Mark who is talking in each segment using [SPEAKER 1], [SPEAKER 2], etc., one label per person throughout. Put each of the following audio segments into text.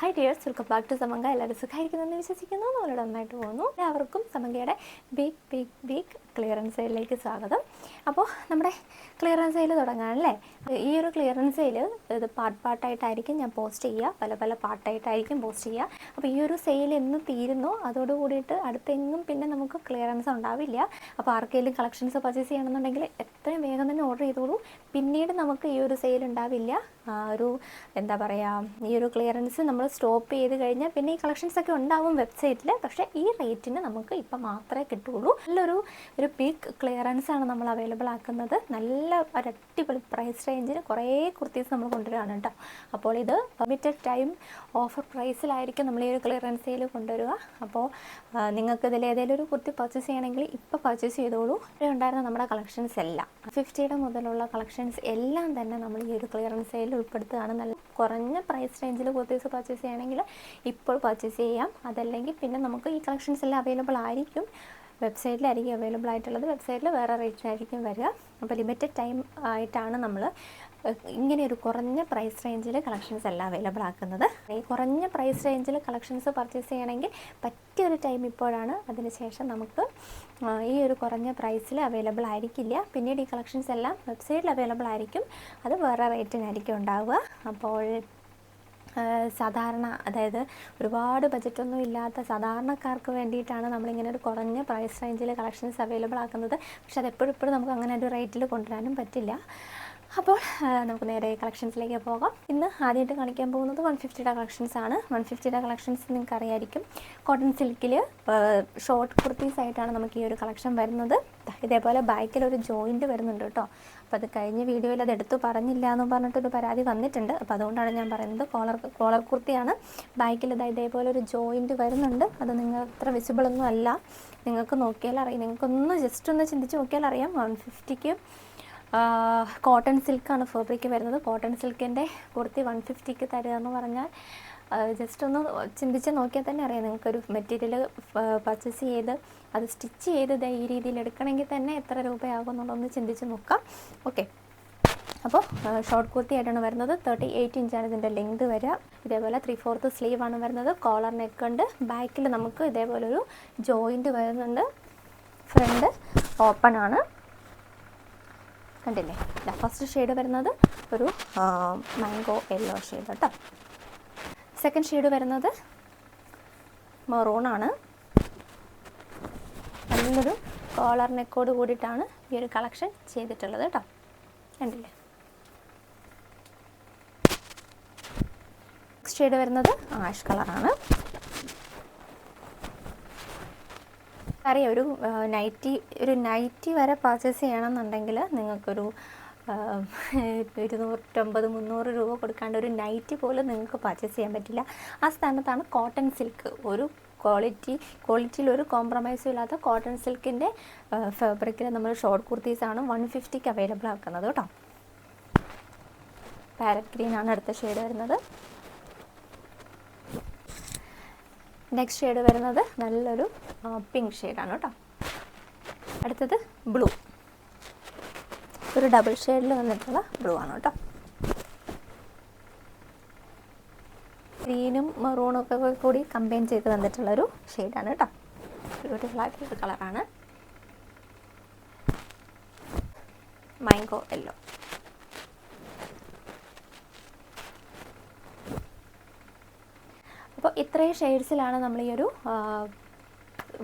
[SPEAKER 1] Hi dears welcome back to Samanka എല്ലാവരും സുഖമായിരിക്കുന്നു എന്ന് വിശ്വസിക്കുന്നു. നമ്മളോട് നന്നായിട്ട് പോകുന്നു. എല്ലാവർക്കും സമങ്കയുടെ ബിഗ് ബിഗ് ബിഗ് ക്ലിയറൻസ് സെയിലിലേക്ക് സ്വാഗതം. അപ്പോൾ നമ്മുടെ ക്ലിയറൻസ് സെയിൽ തുടങ്ങാനല്ലേ? ഈ ഒരു ക്ലിയറൻസ് സെയിൽ ഇത് പാർട്ട് പാർട്ടായിട്ടായിരിക്കും ഞാൻ പോസ്റ്റ് ചെയ്യുക. പല പല പാർട്ടായിട്ടായിരിക്കും പോസ്റ്റ് ചെയ്യുക. അപ്പോൾ ഈ ഒരു സെയിൽ എന്ന് തീരുന്നു. അതോട് കൂടിയിട്ട് അടുത്തെങ്ങും പിന്നെ നമുക്ക് ക്ലിയറൻസ് ഉണ്ടാവില്ല. അപ്പോൾ ആർക്കെങ്കിലും കളക്ഷൻസ് പർച്ചേസ് ചെയ്യണമെന്നുണ്ടെങ്കിൽ എത്രയും വേഗം തന്നെ ഓർഡർ ചെയ്തോളൂ. പിന്നീട് നമുക്ക് ഈ ഒരു സെയിൽ ഉണ്ടാവില്ല. ഒരു എന്താ പറയുക ഈ ഒരു ക്ലിയറൻസ് നമ്മൾ സ്റ്റോപ്പ് ചെയ്ത് കഴിഞ്ഞാൽ പിന്നെ ഈ കളക്ഷൻസ് ഒക്കെ ഉണ്ടാവും വെബ്സൈറ്റിൽ പക്ഷേ ഈ റേറ്റിന് നമുക്ക് ഇപ്പം മാത്രമേ കിട്ടുള്ളൂ നല്ലൊരു ഒരു ബിഗ് ക്ലിയറൻസ് ആണ് നമ്മൾ അവൈലബിൾ ആക്കുന്നത്. നല്ല ഒരു അടിപൊളി പ്രൈസ് റേഞ്ചിന് കുറേ കുർത്തീസ് നമ്മൾ കൊണ്ടുവരികയാണ് കേട്ടോ. അപ്പോൾ ഇത് ലിമിറ്റഡ് ടൈം ഓഫർ പ്രൈസിലായിരിക്കും നമ്മൾ ഈ ഒരു ക്ലിയറൻസ് സെയിൽ കൊണ്ടുവരിക. അപ്പോൾ നിങ്ങൾക്ക് ഇതിൽ ഏതെങ്കിലും ഒരു കുർത്തി പർച്ചേസ് ചെയ്യണമെങ്കിൽ ഇപ്പോൾ പർച്ചേസ് ചെയ്തോളൂ. ഇവിടെ ഉണ്ടായിരുന്ന നമ്മുടെ കളക്ഷൻസ് എല്ലാം. ഫിഫ്റ്റിയുടെ മുതലുള്ള കളക്ഷൻസ് എല്ലാം തന്നെ നമ്മൾ ഈ ഒരു ക്ലിയറൻസ് സെയിൽ ഉൾപ്പെടുത്തുകയാണ് നല്ല കുറഞ്ഞ പ്രൈസ് റേഞ്ചിൽ കുർത്തീസ് പർച്ചേസ് ചെയ്യണമെങ്കിൽ ഇപ്പോൾ പർച്ചേസ് ചെയ്യാം. അതല്ലെങ്കിൽ പിന്നെ നമുക്ക് ഈ കളക്ഷൻസ് എല്ലാം അവൈലബിൾ ആയിരിക്കും. വെബ്സൈറ്റിലായിരിക്കും അവൈലബിൾ ആയിട്ടുള്ളത്. വെബ്സൈറ്റിൽ വേറെ റേറ്റിനായിരിക്കും വരിക. അപ്പോൾ ലിമിറ്റഡ് ടൈം ആയിട്ടാണ് നമ്മൾ ഇങ്ങനെ ഒരു കുറഞ്ഞ പ്രൈസ് റേഞ്ചിൽ കളക്ഷൻസ് എല്ലാം അവൈലബിൾ ആക്കുന്നത്. ഈ കുറഞ്ഞ പ്രൈസ് റേഞ്ചിൽ കളക്ഷൻസ് പർച്ചേസ് ചെയ്യണമെങ്കിൽ പറ്റിയൊരു ടൈം ഇപ്പോഴാണ് അതിനുശേഷം നമുക്ക് ഈ ഒരു കുറഞ്ഞ പ്രൈസിൽ അവൈലബിൾ ആയിരിക്കില്ല. പിന്നീട് ഈ കളക്ഷൻസ് എല്ലാം വെബ്സൈറ്റിൽ അവൈലബിൾ ആയിരിക്കും. അത് വേറെ റേറ്റിനായിരിക്കും ഉണ്ടാവുക. അപ്പോൾ സാധാരണ അതായത് ഒരുപാട് ബജറ്റൊന്നും ഇല്ലാത്ത സാധാരണക്കാർക്ക് വേണ്ടിയിട്ടാണ് നമ്മളിങ്ങനെ ഒരു കുറഞ്ഞ പ്രൈസ് റേഞ്ചിൽ കളക്ഷൻസ് അവൈലബിൾ ആക്കുന്നത്. പക്ഷെ അത് എപ്പോഴും നമുക്ക് അങ്ങനെ ഒരു റേറ്റിൽ കൊണ്ടുവരാനും പറ്റില്ല. അപ്പോൾ നമുക്ക് നേരെ കളക്ഷൻസിലേക്ക് പോകാം. ഇന്ന് ആദ്യമായിട്ട് കാണിക്കാൻ പോകുന്നത് വൺ ഫിഫ്റ്റിയുടെ കളക്ഷൻസ് ആണ്. വൺ ഫിഫ്റ്റിയുടെ കളക്ഷൻസ് നിങ്ങൾക്ക് അറിയായിരിക്കും കോട്ടൺ സിൽക്കിൽ ഷോർട്ട് കുർത്തീസ് ആയിട്ടാണ് നമുക്ക് ഈ ഒരു കളക്ഷൻ വരുന്നത്. ഇതേപോലെ ബാക്കിൽ ഒരു ജോയിന്റ് വരുന്നുണ്ട് കേട്ടോ. അപ്പോൾ അത് കഴിഞ്ഞ വീഡിയോയിൽ അത് എടുത്തു പറഞ്ഞില്ല എന്ന് പറഞ്ഞിട്ടൊരു പരാതി വന്നിട്ടുണ്ട്. അപ്പോൾ അതുകൊണ്ടാണ് ഞാൻ പറയുന്നത് കോളർ കോളർ കുർത്തിയാണ്. ബാക്കിൽ ഇതാ ഇതേപോലെ ഒരു ജോയിന്റ് വരുന്നുണ്ട്. അത് നിങ്ങൾ അത്ര വിസിബിൾ ഒന്നും അല്ല. നിങ്ങൾക്ക് നോക്കിയാൽ അറിയാം. നിങ്ങൾക്കൊന്ന് ജസ്റ്റ് ഒന്ന് ചിന്തിച്ച് നോക്കിയാൽ അറിയാം. വൺ ഫിഫ്റ്റിക്ക് കോട്ടൺ സിൽക്കാണ് ഫാബ്രിക് വരുന്നത്. കോട്ടൺ സിൽക്കിന്റെ കുർത്തി വൺ ഫിഫ്റ്റിക്ക് തരിക എന്ന് പറഞ്ഞാൽ ജസ്റ്റ് ഒന്ന് ചിന്തിച്ച് നോക്കിയാൽ തന്നെ അറിയാം. നിങ്ങൾക്കൊരു മെറ്റീരിയൽ പർച്ചേസ് ചെയ്ത് അത് സ്റ്റിച്ച് ചെയ്ത് ഈ രീതിയിൽ എടുക്കണമെങ്കിൽ തന്നെ എത്ര രൂപയാകും എന്നുള്ളതൊന്ന് ചിന്തിച്ച് നോക്കാം. ഓക്കെ അപ്പോൾ ഷോർട്ട് കുർത്തി ആയിട്ടാണ് വരുന്നത്. തേർട്ടി എയ്റ്റ് ഇഞ്ചാണ് ഇതിന്റെ ലെങ്ത് വരിക. ഇതേപോലെ ത്രീ ഫോർത്ത് സ്ലീവ് ആണ് വരുന്നത്. കോളർ നെക്ക് ഉണ്ട്. ബാക്കിൽ നമുക്ക് ഇതേപോലെ ഒരു ജോയിന്റ് വരുന്നുണ്ട്. ഫ്രണ്ട് ഓപ്പൺ ആണ്. കണ്ടില്ലേ? ഫസ്റ്റ് ഷെയ്ഡ് വരുന്നത്. ഒരു മാംഗോ യെല്ലോ ഷെയ്ഡ് കേട്ടോ. സെക്കൻഡ് ഷെയ്ഡ് വരുന്നത് മെറൂൺ ആണ്. നല്ലൊരു കോളർ നെക്കോട് കൂടിയിട്ടാണ് ഈ ഒരു കളക്ഷൻ ചെയ്തിട്ടുള്ളത് കേട്ടോ. കണ്ടില്ലേ? നെക്സ്റ്റ് ഷെയ്ഡ് വരുന്നത് ആഷ് കളറാണ് അറിയാം ഒരു നൈറ്റി ഒരു നൈറ്റി വരെ പർച്ചേസ് ചെയ്യണമെന്നുണ്ടെങ്കിൽ നിങ്ങൾക്കൊരു ഇരുന്നൂറ്റമ്പത് മുന്നൂറ് രൂപ കൊടുക്കാണ്ട് ഒരു നൈറ്റ് പോലും നിങ്ങൾക്ക് പർച്ചേസ് ചെയ്യാൻ പറ്റില്ല. ആ സ്ഥാനത്താണ് കോട്ടൺ സിൽക്ക് ഒരു ക്വാളിറ്റി ക്വാളിറ്റിയിൽ ഒരു കോംപ്രമൈസും ഇല്ലാത്ത കോട്ടൺ സിൽക്കിന്റെ ഫാബ്രിക്കിൽ നമ്മൾ ഷോർട്ട് കുർത്തീസാണ് വൺ ഫിഫ്റ്റിക്ക് അവൈലബിൾ ആക്കുന്നത് കേട്ടോ പാരറ്റ് ഗ്രീൻ ആണ് അടുത്ത ഷെയ്ഡ് വരുന്നത്. നെക്സ്റ്റ് ഷെയ്ഡ് വരുന്നത് നല്ലൊരു പിങ്ക് ഷെയ്ഡാണ് കേട്ടോ അടുത്തത് ബ്ലൂ ഒരു ഡബിൾ ഷെയ്ഡിൽ വന്നിട്ടുള്ള ബ്ലൂ ആണ് കേട്ടോ. ഗ്രീനും മെറൂണും ഒക്കെ കൂടി കമ്പൈൻ ചെയ്ത് വന്നിട്ടുള്ളൊരു ഷെയ്ഡാണ് കേട്ടോ. ബ്യൂട്ടിഫുൾ ആയിട്ടുള്ളൊരു കളറാണ് മാംഗോ യെല്ലോ അപ്പോൾ ഇത്രയും ഷെയ്ഡ്സിലാണ് നമ്മൾ ഈ ഒരു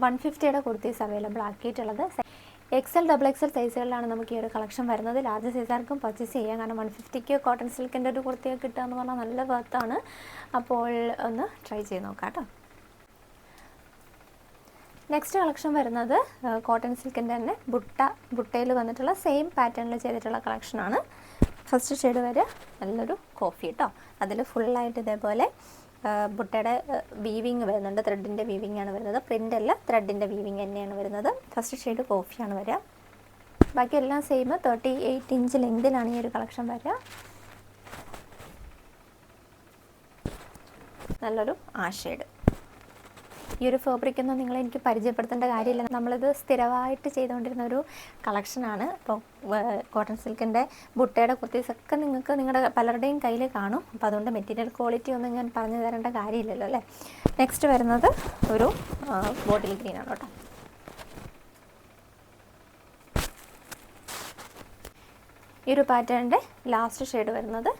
[SPEAKER 1] വൺ ഫിഫ്റ്റിയുടെ കുർത്തീസ് അവൈലബിൾ ആക്കിയിട്ടുള്ളത്. എക്സൽ ഡബിൾ എക്സൽ സൈസുകളിലാണ് നമുക്ക് ഈ ഒരു കളക്ഷൻ വരുന്നത്. ലാർജ് സൈസാർക്കും പർച്ചേസ് ചെയ്യാം. കാരണം വൺ ഫിഫ്റ്റിക്ക് കോട്ടൺ സിൽക്കിന്റെ ഒരു കുർത്തിയൊക്കെ കിട്ടുക എന്ന് പറഞ്ഞാൽ നല്ല വർത്താണ് അപ്പോൾ ഒന്ന് ട്രൈ ചെയ്ത് നോക്കാം കേട്ടോ. നെക്സ്റ്റ് കളക്ഷൻ വരുന്നത് കോട്ടൺ സിൽക്കിന്റെ തന്നെ ബുട്ട ബുട്ടയിൽ വന്നിട്ടുള്ള സെയിം പാറ്റേണിൽ ചെയ്തിട്ടുള്ള കളക്ഷനാണ് ഫസ്റ്റ് ഷെയ്ഡ് വരെ നല്ലൊരു കോഫി കേട്ടോ അതിൽ ഫുള്ളായിട്ട് ഇതേപോലെ ബുട്ടയുടെ വീവിങ് വരുന്നുണ്ട്. ത്രെഡിന്റെ വീവിങ് ആണ് വരുന്നത്. പ്രിന്റ് അല്ല ത്രെഡിന്റെ വീവിങ് തന്നെയാണ് വരുന്നത്. ഫസ്റ്റ് ഷെയ്ഡ് കോഫിയാണ് വരിക. ബാക്കി എല്ലാം സെയിം തേർട്ടി എയ്റ്റ് ഇഞ്ച് ലെങ്തിലാണ് ഈ ഒരു കളക്ഷൻ വരിക. നല്ലൊരു ആ ഷെയ്ഡ് ഈ ഒരു ഫാബ്രിക് ഒന്നും നിങ്ങൾ എനിക്ക് പരിചയപ്പെടുത്തേണ്ട കാര്യമില്ല. നമ്മളിത് സ്ഥിരമായിട്ട് ചെയ്തുകൊണ്ടിരുന്ന ഒരു കളക്ഷനാണ് അപ്പോൾ കോട്ടൺ സിൽക്കിന്റെ ബുട്ടയുടെ കുർത്തീസൊക്കെ നിങ്ങൾക്ക് നിങ്ങളുടെ പലരുടെയും കയ്യിൽ കാണും. അപ്പോൾ അതുകൊണ്ട് മെറ്റീരിയൽ ക്വാളിറ്റി ഒന്നും ഞാൻ പറഞ്ഞു തരേണ്ട കാര്യമില്ലല്ലോ അല്ലേ? നെക്സ്റ്റ് വരുന്നത് ഒരു ബോട്ടിൽ ഗ്രീൻ ആണ് കേട്ടോ. ഈ ഒരു പാറ്റേണിന്റെ ലാസ്റ്റ് ഷെയ്ഡ് വരുന്നത്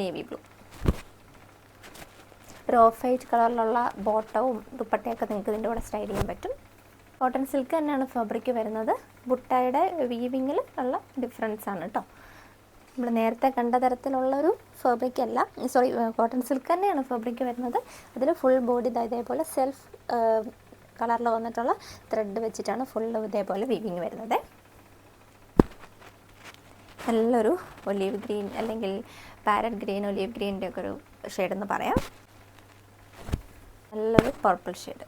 [SPEAKER 1] നേവി ബ്ലൂ ഒരു ഓഫ് വൈറ്റ് കളറിലുള്ള ബോട്ടവും ദുപ്പട്ടയൊക്കെ നിങ്ങൾക്ക് ഇതിന്റെ കൂടെ സ്റ്റൈൽ ചെയ്യാൻ പറ്റും. കോട്ടൺ സിൽക്ക് തന്നെയാണ് ഫാബ്രിക് വരുന്നത്. ബുട്ടയുടെ വീവിങ്ങിൽ ഉള്ള ഡിഫറൻസ് ആണ് കേട്ടോ നമ്മൾ നേരത്തെ കണ്ട തരത്തിലുള്ളൊരു ഫാബ്രിക് അല്ല. സോറി കോട്ടൺ സിൽക്ക് തന്നെയാണ് ഫാബ്രിക് വരുന്നത്. അതിൽ ഫുൾ ബോഡി ഇതേപോലെ സെൽഫ് കളറിൽ വന്നിട്ടുള്ള ത്രെഡ് വെച്ചിട്ടാണ് ഫുൾ ഇതേപോലെ വീവിങ് വരുന്നത്. നല്ലൊരു ഒലീവ് ഗ്രീൻ അല്ലെങ്കിൽ പാരറ്റ് ഗ്രീൻ ഒലീവ് ഗ്രീന്റെ ഒക്കെ ഒരു ഷെയ്ഡെന്ന് പറയാം. നല്ലൊരു പർപ്പിൾ ഷെയ്ഡ്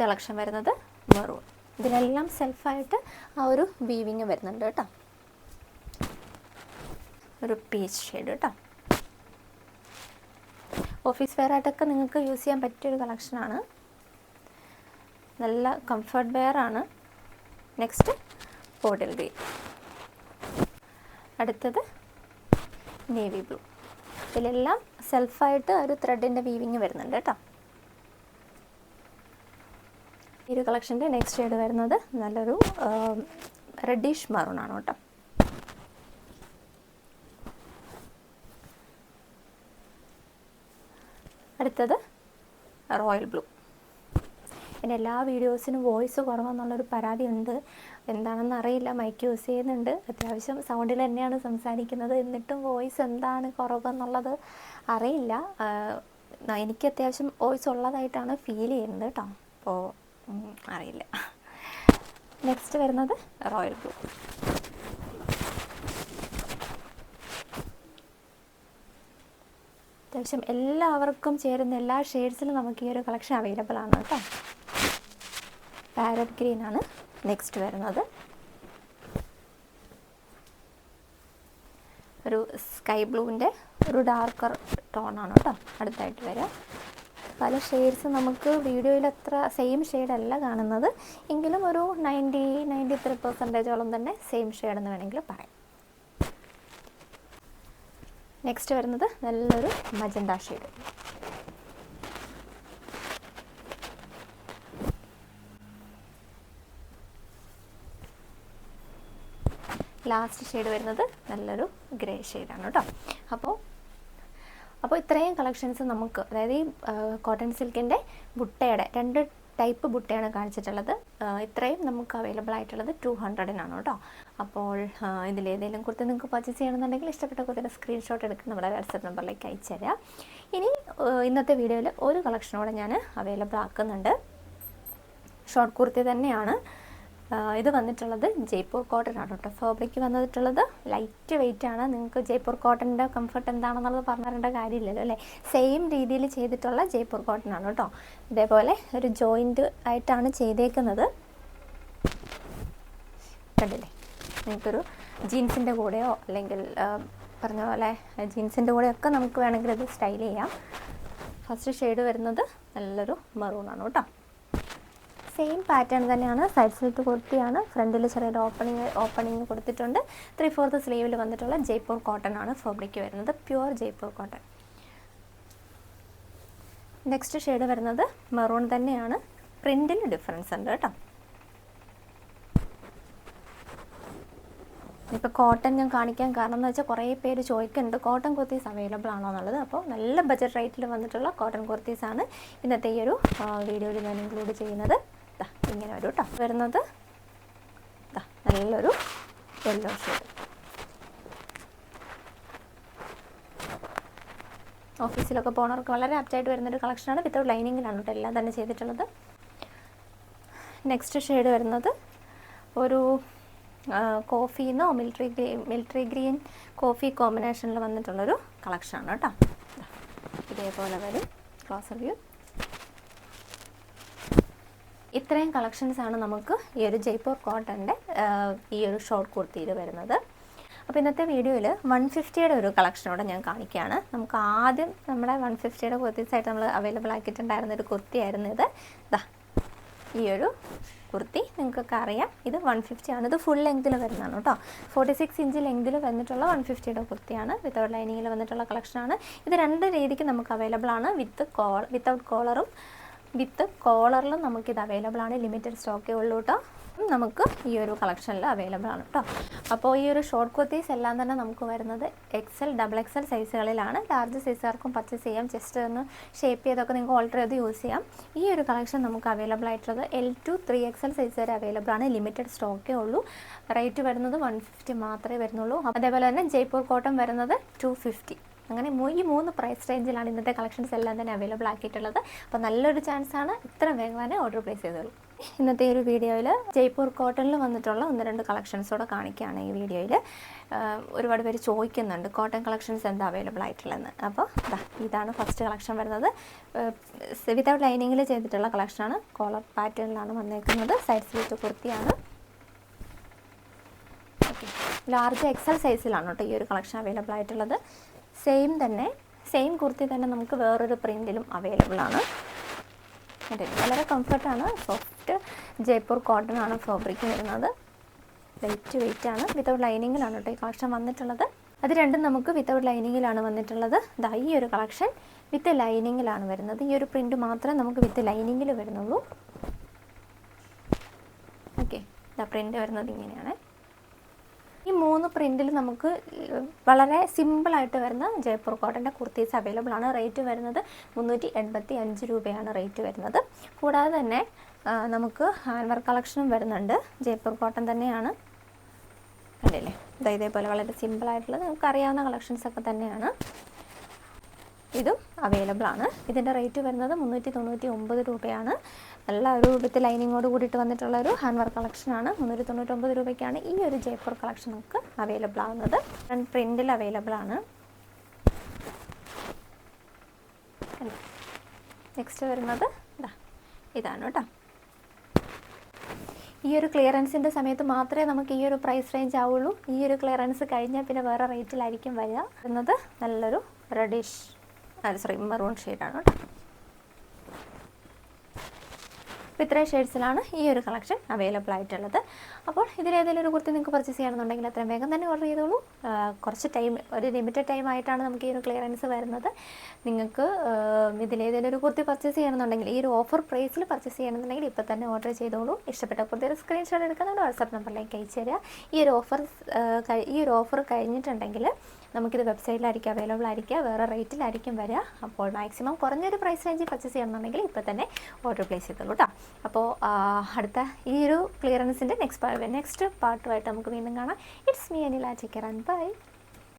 [SPEAKER 1] തിളക്ഷൻ വരുന്നത് മെറൂൺ ഇതിലെല്ലാം സെൽഫായിട്ട് ആ ഒരു വീവിങ് വരുന്നുണ്ട് കേട്ടോ. ഒരു പീച്ച് ഷെയ്ഡ് കേട്ടോ. ഓഫീസ് വെയർ ആയിട്ടൊക്കെ നിങ്ങൾക്ക് യൂസ് ചെയ്യാൻ പറ്റിയൊരു കളക്ഷനാണ് നല്ല കംഫർട്ട് വെയർ ആണ്. നെക്സ്റ്റ് ബോട്ടിൽ ഗ്രീൻ അടുത്തത് നേവി ബ്ലൂ ഇതിലെല്ലാം സെൽഫായിട്ട് ഒരു ത്രെഡിന്റെ വീവിങ് വരുന്നുണ്ട് കേട്ടോ. ഈ ഒരു കളക്ഷന്റെ നെക്സ്റ്റ് ഷെയ്ഡ് വരുന്നത് നല്ലൊരു റെഡിഷ് മറൂൺ ആണ് കേട്ടോ. അടുത്തത് റോയൽ ബ്ലൂ എന്റെ എല്ലാ വീഡിയോസിനും വോയിസ് കുറവെന്നുള്ളൊരു പരാതി ഉണ്ട് എന്താണെന്ന് അറിയില്ല. മൈക്ക് യൂസ് ചെയ്യുന്നുണ്ട്. അത്യാവശ്യം സൗണ്ടിൽ തന്നെയാണ് സംസാരിക്കുന്നത്. എന്നിട്ടും വോയിസ് എന്താണ് കുറവെന്നുള്ളത് അറിയില്ല. എനിക്ക് അത്യാവശ്യം വോയിസ് ഉള്ളതായിട്ടാണ് ഫീൽ ചെയ്യുന്നത് കേട്ടോ അപ്പോൾ അറിയില്ല. നെക്സ്റ്റ് വരുന്നത്? റോയൽ ബ്ലൂ അത്യാവശ്യം എല്ലാവർക്കും ചേരുന്ന എല്ലാ ഷെയ്ഡ്സിലും നമുക്ക് ഈ ഒരു കളക്ഷൻ അവൈലബിൾ ആണ് കേട്ടോ പാരറ്റ് ഗ്രീൻ ആണ് നെക്സ്റ്റ് വരുന്നത്. ഒരു സ്കൈ ബ്ലൂവിന്റെ ഒരു ഡാർക്കർ ടോണാണ് കേട്ടോ അടുത്തായിട്ട് വരിക. പല ഷെയ്ഡ്സ് നമുക്ക് വീഡിയോയിൽ അത്ര സെയിം ഷെയ്ഡല്ല കാണുന്നത്. എങ്കിലും ഒരു നയന്റി നയന്റി ത്രീ പെർസെന്റേജോളം തന്നെ സെയിം ഷെയ്ഡ് എന്ന് വേണമെങ്കിൽ പറയാം. നെക്സ്റ്റ് വരുന്നത് നല്ലൊരു മജന്ത ഷെയ്ഡ്. ലാസ്റ്റ് ഷെയ്ഡ് വരുന്നത് നല്ലൊരു ഗ്രേ ഷെയ്ഡാണ് കേട്ടോ അപ്പോൾ അപ്പോൾ ഇത്രയും കളക്ഷൻസ് നമുക്ക് അതായത് ഈ കോട്ടൺ സിൽക്കിന്റെ ബുട്ടയുടെ രണ്ട് ടൈപ്പ് ബുട്ടയാണ് കാണിച്ചിട്ടുള്ളത്. ഇത്രയും നമുക്ക് അവൈലബിൾ ആയിട്ടുള്ളത് ടു ഹൺഡ്രഡിനാണ് കേട്ടോ അപ്പോൾ ഇതിലേതെങ്കിലും കുർത്തി നിങ്ങൾക്ക് പർച്ചേസ് ചെയ്യണമെന്നുണ്ടെങ്കിൽ ഇഷ്ടപ്പെട്ട കുർത്തിയുടെ സ്ക്രീൻഷോട്ട് എടുത്ത് നമ്മുടെ വാട്സപ്പ് നമ്പറിലേക്ക് അയച്ചു തരാം ഇനി ഇന്നത്തെ വീഡിയോയിൽ ഒരു കളക്ഷനോടെ ഞാൻ അവൈലബിൾ ആക്കുന്നുണ്ട്. ഷോർട്ട് കുർത്തി തന്നെയാണ്. ഇത് വന്നിട്ടുള്ളത് ജയ്പൂർ കോട്ടൺ ആണ് കേട്ടോ. ഫാബ്രിക് വന്നിട്ടുള്ളത് ലൈറ്റ് വെയിറ്റ് ആണ്. നിങ്ങൾക്ക് ജയ്പൂർ കോട്ടന്റെ കംഫർട്ട് എന്താണെന്നുള്ളത് പറഞ്ഞു തരേണ്ട കാര്യമില്ലല്ലോ അല്ലേ? സെയിം രീതിയിൽ ചെയ്തിട്ടുള്ള ജയ്പൂർ കോട്ടൺ ആണ് കേട്ടോ. ഇതേപോലെ ഒരു ജോയിന്റ് ആയിട്ടാണ് ചെയ്തേക്കുന്നത്. കണ്ടില്ലേ? നിങ്ങൾക്കൊരു ജീൻസിന്റെ കൂടെയോ അല്ലെങ്കിൽ പറഞ്ഞ പോലെ ജീൻസിന്റെ കൂടെയൊക്കെ നമുക്ക് വേണമെങ്കിൽ ഇത് സ്റ്റൈൽ ചെയ്യാം. ഫസ്റ്റ് ഷെയ്ഡ് വരുന്നത് നല്ലൊരു മറൂൺ ആണ് കേട്ടോ. സെയിം പാറ്റേൺ തന്നെയാണ്. സൈഡ് സ്ലിറ്റ് കുർത്തിയാണ്. ഫ്രണ്ടിൽ ചെറിയൊരു ഓപ്പണിങ് ഓപ്പണിങ് കൊടുത്തിട്ടുണ്ട്. ത്രീ ഫോർത്ത് സ്ലീവിൽ വന്നിട്ടുള്ള ജയ്പൂർ കോട്ടൺ ആണ് ഫാബ്രിക് വരുന്നത്. Pure Jaipur cotton next shade വരുന്നത് മെറൂൺ തന്നെയാണ്. പ്രിന്റിൽ ഡിഫറൻസ് ഉണ്ട് കേട്ടോ. ഇപ്പോൾ കോട്ടൺ ഞാൻ കാണിക്കാൻ കാരണം എന്ന് വെച്ചാൽ കുറേ പേര് ചോദിക്കുന്നുണ്ട്. കോട്ടൺ കുർത്തീസ് അവൈലബിൾ ആണോ എന്നുള്ളത്. അപ്പോൾ നല്ല ബജറ്റ് റേറ്റിൽ വന്നിട്ടുള്ള കോട്ടൺ കുർത്തീസാണ് ഇന്നത്തെ ഈ ഒരു വീഡിയോയിൽ ഞാൻ ഇൻക്ലൂഡ് ചെയ്യുന്നത്. ഇങ്ങനെ ഒരു ടഫ് വരുന്നത് നല്ലൊരു യെല്ലോ ഷെയ്ഡ് ഓഫീസിലൊക്കെ പോകുന്നവർക്ക് വളരെ ആപ്റ്റായിട്ട് വരുന്നൊരു കളക്ഷനാണ് വിത്തൗട്ട് ലൈനിങ്ങിലാണ് കേട്ടോ എല്ലാം തന്നെ ചെയ്തിട്ടുള്ളത്. നെക്സ്റ്റ് ഷെയ്ഡ് വരുന്നത് ഒരു കോഫീന്നോ military green military green coffee കോമ്പിനേഷനിൽ വന്നിട്ടുള്ളൊരു കളക്ഷനാണ് കേട്ടോ ഇതേപോലെ വരും. ക്ലോസർ വ്യൂ ഇത്രയും കളക്ഷൻസ് ആണ് നമുക്ക് ഈ ഒരു ജയ്പൂർ കോട്ടന്റെ ഈ ഒരു ഷോർട്ട് കുർത്തിയിൽ വരുന്നത്. അപ്പോൾ ഇന്നത്തെ വീഡിയോയിൽ വൺ ഫിഫ്റ്റിയുടെ ഒരു കളക്ഷനോടെ ഞാൻ കാണിക്കുകയാണ്. നമുക്ക് ആദ്യം നമ്മുടെ വൺ ഫിഫ്റ്റിയുടെ കുർത്തീസായിട്ട് നമ്മൾ അവൈലബിൾ ആക്കിയിട്ടുണ്ടായിരുന്ന ഒരു കുർത്തിയായിരുന്നു ഇത്. ദാ ഈ ഒരു കുർത്തി നിങ്ങൾക്കൊക്കെ അറിയാം. ഇത് വൺ ഫിഫ്റ്റി ആണ്. ഇത് ഫുൾ ലെങ്തിൽ വരുന്നതാണ് കേട്ടോ. ഫോർട്ടി സിക്സ് ഇഞ്ച് ലെങ്തിൽ വന്നിട്ടുള്ള വൺ ഫിഫ്റ്റിയുടെ കുർത്തിയാണ് വിത്തൗട്ട് ലൈനിങ്ങിൽ വന്നിട്ടുള്ള കളക്ഷനാണ് ഇത് രണ്ട് രീതിക്ക് നമുക്ക് അവൈലബിൾ ആണ്. വിത്ത് കോൾ വിത്തൗട്ട് കോളറും വിത്ത് കോളറിലും ഇത് അവൈലബിൾ ആണ്. ലിമിറ്റഡ് സ്റ്റോക്കേ ഉള്ളൂ കേട്ടോ നമുക്ക് ഈ ഒരു കളക്ഷനിൽ അവൈലബിൾ ആണ് കേട്ടോ അപ്പോൾ ഈ ഒരു ഷോർട്ട് കുർത്തീസ് എല്ലാം തന്നെ നമുക്ക് വരുന്നത് എക്സൽ ഡബിൾ എക്സൽ സൈസുകളിലാണ് ലാർജ് സൈസുകാർക്കും പർച്ചേസ് ചെയ്യാം. ജസ്റ്റ് ഒന്ന് ഷേപ്പ് ചെയ്തൊക്കെ നിങ്ങൾക്ക് ഓൾട്ടർ ചെയ്ത് യൂസ് ചെയ്യാം. ഈ ഒരു കളക്ഷൻ നമുക്ക് അവൈലബിൾ ആയിട്ടുള്ളത് L to three XL size വരെ അവൈലബിൾ ആണ്. ലിമിറ്റഡ് സ്റ്റോക്കേ ഉള്ളൂ. റേറ്റ് വരുന്നത് വൺ ഫിഫ്റ്റി മാത്രമേ വരുന്നുള്ളൂ. അതേപോലെ തന്നെ ജയ്പൂർ കോട്ടൺ വരുന്നത് ടു ഫിഫ്റ്റി അങ്ങനെ ഈ മൂന്ന് പ്രൈസ് റേഞ്ചിലാണ് ഇന്നത്തെ കളക്ഷൻസ് എല്ലാം തന്നെ അവൈലബിൾ ആക്കിയിട്ടുള്ളത്. അപ്പോൾ നല്ലൊരു ചാൻസ് ആണ് ഇത്ര വേഗം തന്നെ ഓർഡർ പ്ലേസ് ചെയ്തോളൂ ഇന്നത്തെ ഒരു വീഡിയോയിൽ ജയ്പൂർ കോട്ടണിൽ വന്നിട്ടുള്ള ഒന്ന് രണ്ട് കളക്ഷൻസോടെ കാണിക്കുകയാണ് ഈ വീഡിയോയിൽ ഒരുപാട് പേര് ചോദിക്കുന്നുണ്ട് കോട്ടൺ കളക്ഷൻസ് എന്താ അവൈലബിൾ ആയിട്ടുള്ളതെന്ന്. അപ്പോൾ ഇതാണ് ഫസ്റ്റ് കളക്ഷൻ വരുന്നത്. വിതൗട്ട് ലൈനിങ്ങിൽ ചെയ്തിട്ടുള്ള കളക്ഷനാണ് കോളർ പാറ്റേണിലാണ് വന്നേക്കുന്നത്. സൈഡ് സ്ലീറ്റ് കുർത്തിയാണ്. ഓക്കെ ലാർജ് എക്സൽ സൈസിലാണ് കേട്ടോ ഈ ഒരു കളക്ഷൻ അവൈലബിൾ ആയിട്ടുള്ളത്. സെയിം തന്നെ സെയിം കുർത്തി തന്നെ നമുക്ക് വേറൊരു പ്രിന്റിലും അവൈലബിൾ ആണ്. വളരെ കംഫർട്ടാണ് സോഫ്റ്റ് ജയ്പൂർ കോട്ടൺ ആണ് ഫാബ്രിക് വരുന്നത്. ലൈറ്റ് വെയിറ്റ് ആണ്. വിതൗട്ട് ലൈനിങ്ങിലാണ് കേട്ടോ ഈ കളക്ഷൻ വന്നിട്ടുള്ളത്. അത് രണ്ടും നമുക്ക് വിത്തൗട്ട് ലൈനിങ്ങിലാണ് വന്നിട്ടുള്ളത്. ദാ ഈ ഒരു കളക്ഷൻ വിത്ത് ലൈനിങ്ങിലാണ് വരുന്നത്. ഈ ഒരു പ്രിന്റ് മാത്രമേ നമുക്ക് വിത്ത് ലൈനിങ്ങിൽ വരുന്നുള്ളൂ. ഓക്കെ ദാ പ്രിന്റ് വരുന്നത് ഇങ്ങനെയാണ്. മൂന്ന് പ്രിന്റിൽ നമുക്ക് വളരെ സിമ്പിളായിട്ട് വരുന്ന ജയ്പൂർ കോട്ടന്റെ കുർത്തീസ് അവൈലബിൾ ആണ്. റേറ്റ് വരുന്നത് മുന്നൂറ്റി എൺപത്തി അഞ്ച് രൂപയാണ് റേറ്റ് വരുന്നത്. കൂടാതെ തന്നെ നമുക്ക് ഹാൻഡ് വർക്ക് കളക്ഷനും വരുന്നുണ്ട്. ജയ്പൂർ കോട്ടൺ തന്നെയാണ്. കണ്ടില്ലേ? ഇതാ ഇതേപോലെ വളരെ സിമ്പിളായിട്ടുള്ളത്. നമുക്ക് അറിയാവുന്ന കളക്ഷൻസ് ഒക്കെ തന്നെയാണ്. ഇതും അവൈലബിൾ ആണ്. ഇതിന്റെ റേറ്റ് വരുന്നത് മുന്നൂറ്റി തൊണ്ണൂറ്റി ഒമ്പത് രൂപയാണ്. നല്ല ഒരു വിത്ത് ലൈനിങ്ങോട് കൂടിയിട്ട് വന്നിട്ടുള്ള ഒരു ഹാൻഡ് വർക്ക് കളക്ഷനാണ് മുന്നൂറ്റി തൊണ്ണൂറ്റൊമ്പത് രൂപയ്ക്കാണ് ഈ ഒരു ജയ്പൂർ കളക്ഷൻ നമുക്ക് അവൈലബിൾ ആവുന്നത്. പ്രിന്റിൽ അവൈലബിൾ ആണ്. നെക്സ്റ്റ് വരുന്നത് ഇതാ ഇതാണ് കേട്ടോ ഈ ഒരു ക്ലിയറൻസിന്റെ സമയത്ത് മാത്രമേ നമുക്ക് ഈ ഒരു പ്രൈസ് റേഞ്ച് ആവുള്ളൂ. ഈ ഒരു ക്ലിയറൻസ് കഴിഞ്ഞാൽ പിന്നെ വേറെ റേറ്റിലായിരിക്കും വരിക. വരുന്നത് നല്ലൊരു റെഡിഷ് അല്ല സോറി മെറൂൺ ഷെയ്ഡാണ്. കേട്ടോ അപ്പോൾ ഇത്രയും ഷെയ്ഡ്സിലാണ് ഈ ഒരു കളക്ഷൻ അവൈലബിൾ ആയിട്ടുള്ളത്. അപ്പോൾ ഇതിലേതെങ്കിലും ഒരു കുർത്തി നിങ്ങൾക്ക് പർച്ചേസ് ചെയ്യണമെന്നുണ്ടെങ്കിൽ അത്രയും വേഗം തന്നെ ഓർഡർ ചെയ്തോളൂ. കുറച്ച് ടൈം ഒരു ലിമിറ്റഡ് ടൈം ആയിട്ടാണ് നമുക്ക് ഈ ഒരു ക്ലിയറൻസ് വരുന്നത്. നിങ്ങൾക്ക് ഇതിലേതെങ്കിലും ഒരു കുർത്തി പർച്ചേസ് ചെയ്യണമെന്നുണ്ടെങ്കിൽ ഈ ഒരു ഓഫർ പ്രൈസിൽ പർച്ചേസ് ചെയ്യണമെന്നുണ്ടെങ്കിൽ ഇപ്പോൾ തന്നെ ഓർഡർ ചെയ്തോളൂ. ഇഷ്ടപ്പെട്ട കുർത്തിയുടെ സ്ക്രീൻഷോട്ട് എടുക്കാൻ നമ്മുടെ വാട്സാപ്പ് നമ്പറിലേക്ക് അയച്ചു തരിക ഈ ഒരു ഓഫർ ഈ ഒരു ഓഫർ കഴിഞ്ഞിട്ടുണ്ടെങ്കിൽ നമുക്കിത് വെബ്സൈറ്റിലായിരിക്കും അവൈലബിൾ ആയിരിക്കുക. വേറെ റേറ്റിലായിരിക്കും വരിക. അപ്പോൾ മാക്സിമം കുറഞ്ഞൊരു പ്രൈസ് റേഞ്ചിൽ പർച്ചേസ് ചെയ്യണമെന്നുണ്ടെങ്കിൽ ഇപ്പോൾ തന്നെ ഓർഡർ പ്ലേസ് ചെയ്തോളൂ കേട്ടോ അപ്പോൾ അടുത്ത ഈ ഒരു ക്ലിയറൻസിന്റെ നെക്സ്റ്റ് നെക്സ്റ്റ് പാർട്ടുമായിട്ട് നമുക്ക് വീണ്ടും കാണാം. It's me Anila Chekkaran bye